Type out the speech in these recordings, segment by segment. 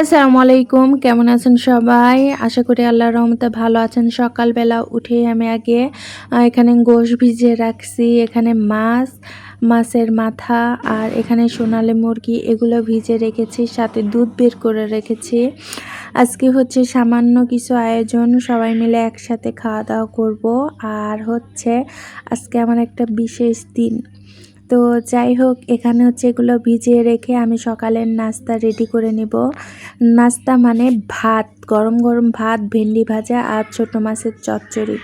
আসসালামু আলাইকুম কেমন আছেন সবাই? আশা করি আল্লাহর রহমতে ভালো আছেন। সকালবেলা উঠে আমি আগে এখানে গোশ ভিজিয়ে রাখছি, এখানে মাছ, মাছের মাথা আর এখানে সোনালি মুরগি এগুলো ভিজে রেখেছি, সাথে দুধ বের করে রেখেছি। আজকে হচ্ছে সামান্য কিছু আয়োজন, সবাই মিলে একসাথে খাওয়া দাওয়া করব। আর হচ্ছে আজকে আমার একটা বিশেষ দিন। তো যাই হোক, এখানে হচ্ছে এগুলো ভিজিয়ে রেখে আমি সকালের নাস্তা রেডি করে নিব। নাস্তা মানে ভাত, গরম গরম ভাত, ভেন্ডি ভাজা আর ছোট মাছের চচ্চড়ি।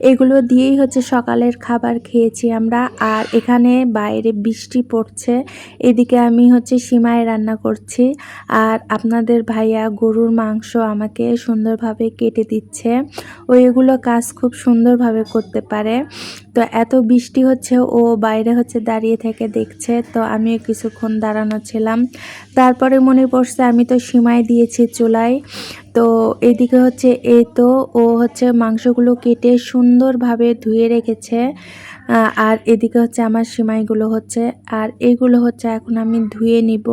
এগুলো দিয়েই হচ্ছে সকালের খাবার খেয়েছি আমরা। আর এখানে বাইরে বৃষ্টি পড়ছে, এদিকে আমি হচ্ছে সীমায় রান্না করছি। আর আপনাদের ভাইয়া গরুর মাংস আমাকে সুন্দরভাবে কেটে দিচ্ছে। ও এগুলো কাজ খুব সুন্দরভাবে করতে পারে। তো এত বৃষ্টি হচ্ছে, ও বাইরে হচ্ছে দাঁড়িয়ে থেকে দেখছে, তো আমিও কিছুক্ষণ দাঁড়ানো ছিলাম। তারপরে মনে পড়ছে আমি তো সীমায় দিয়েছি চুলায়। তো এদিকে হচ্ছে এই তো, ও হচ্ছে মাংসগুলো কেটে সুন্দরভাবে ধুয়ে রেখেছে আর এদিকে হচ্ছে আমার সিমাইগুলো হচ্ছে। আর এগুলো হচ্ছে এখন আমি ধুয়ে নিব,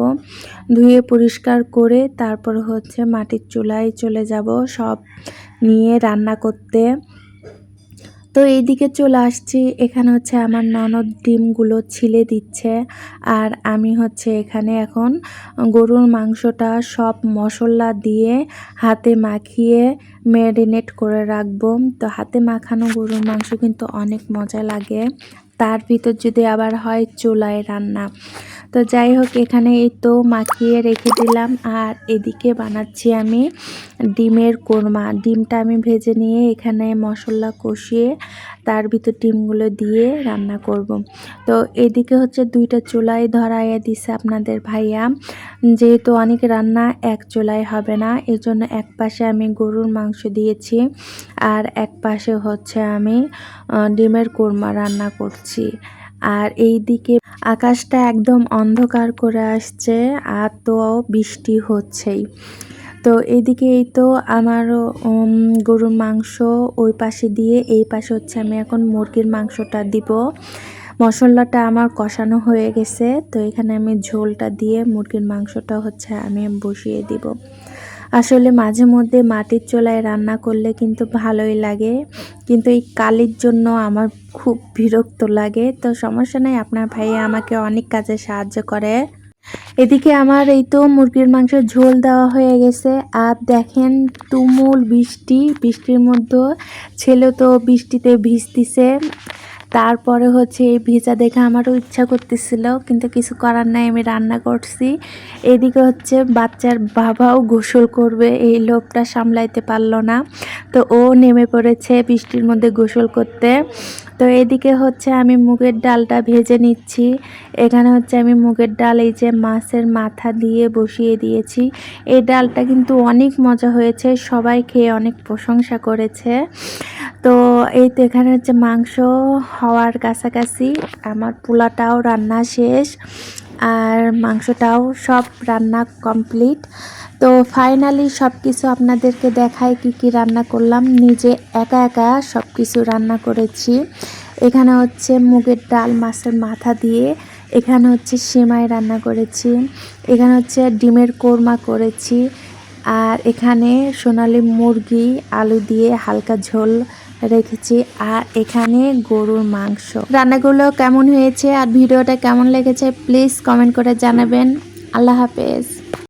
ধুয়ে পরিষ্কার করে তারপর হচ্ছে মাটির চুলায় চলে যাব সব নিয়ে রান্না করতে। তো এইদিকে চলে আসছি। এখানে হচ্ছে আমার ননদ ডিমগুলো ছিলে দিচ্ছে। আর আমি হচ্ছে এখানে এখন গরুর মাংসটা সব মশলা দিয়ে হাতে মাখিয়ে ম্যারিনেট করে রাখব। তো হাতে মাখানো গরুর মাংস কিন্তু অনেক মজা লাগে। তার ভিতর যদি আবার হয় চুলায় রান্না। তো যাই হোক, এখানে এই তো মাখিয়ে রেখে দিলাম। আর এদিকে বানাচ্ছি আমি ডিমের কোরমা। ডিমটা আমি ভেজে নিয়ে এখানে মশলা কষিয়ে তার ভিতর ডিমগুলো দিয়ে রান্না করব। তো এদিকে হচ্ছে দুইটা চুলাই ধরাইয়া দিছে আপনাদের ভাইয়া। যেহেতু অনেক রান্না এক চুলাই হবে না, এজন্য এক পাশে আমি গরুর মাংস দিয়েছি আর এক পাশে হচ্ছে আমি ডিমের কোরমা রান্না করছি। আর এই দিকে আকাশটা একদম অন্ধকার করে আসছে আর তো বৃষ্টি হচ্ছেই। তো এদিকে এই তো আমারও গরুর মাংস ওই পাশে দিয়ে, এই পাশে হচ্ছে আমি এখন মুরগির মাংসটা দিব। মশলাটা আমার কষানো হয়ে গেছে, তো এখানে আমি ঝোলটা দিয়ে মুরগির মাংসটা হচ্ছে আমি বসিয়ে দিব। আসলে মাঝে মধ্যে মাটির চোলায় রান্না করলে কিন্তু ভালোই লাগে, কিন্তু এই কালির জন্য আমার খুব বিরক্ত লাগে। তো সমস্যা নেই, আপনার ভাইয়া আমাকে অনেক কাজে সাহায্য করে। এদিকে আমার এই তো মুরগির মাংসের ঝোল দেওয়া হয়ে গেছে। আর দেখেন তুমুল বৃষ্টি। বৃষ্টির মধ্যে ছেলে তো বৃষ্টিতে ভিজতিছে। তারপরে হচ্ছে এই ভিজা দেখে আমারও ইচ্ছা করতেছিল, কিন্তু কিছু করার নাই, আমি রান্না করছি। এদিকে হচ্ছে বাচ্চার বাবাও গোসল করবে, এই লোভটা সামলাইতে পারল না। তো ও নেমে পড়েছে বৃষ্টির মধ্যে গোসল করতে। তো এদিকে হচ্ছে আমি মুগের ডালটা ভেজে নিচ্ছি। এখানে হচ্ছে আমি মুগের ডাল এই যে মাছের মাথা দিয়ে বসিয়ে দিয়েছি। এই ডালটা কিন্তু অনেক মজা হয়েছে, সবাই খেয়ে অনেক প্রশংসা করেছে। তো এই তো এখানে হচ্ছে মাংস হওয়ার কাছাকাছি, আমার পোলাটাও রান্না শেষ, আর মাংসটাও সব রান্না কমপ্লিট। তো ফাইনালি সব কিছু আপনাদেরকে দেখাই কি কি রান্না করলাম। নিজে একা একা সব কিছু রান্না করেছি। এখানে হচ্ছে মুগের ডাল মাছের মাথা দিয়ে। এখানে হচ্ছে সেমাই রান্না করেছি। এখানে হচ্ছে ডিমের কোরমা করেছি। আর এখানে সোনালি মুরগি, আলু দিয়ে হালকা ঝোল রেখেছি। আর এখানে গরুর মাংস। রান্নাগুলো কেমন হয়েছে আর ভিডিওটা কেমন লেগেছে প্লিজ কমেন্ট করে জানাবেন। আল্লাহ হাফেজ।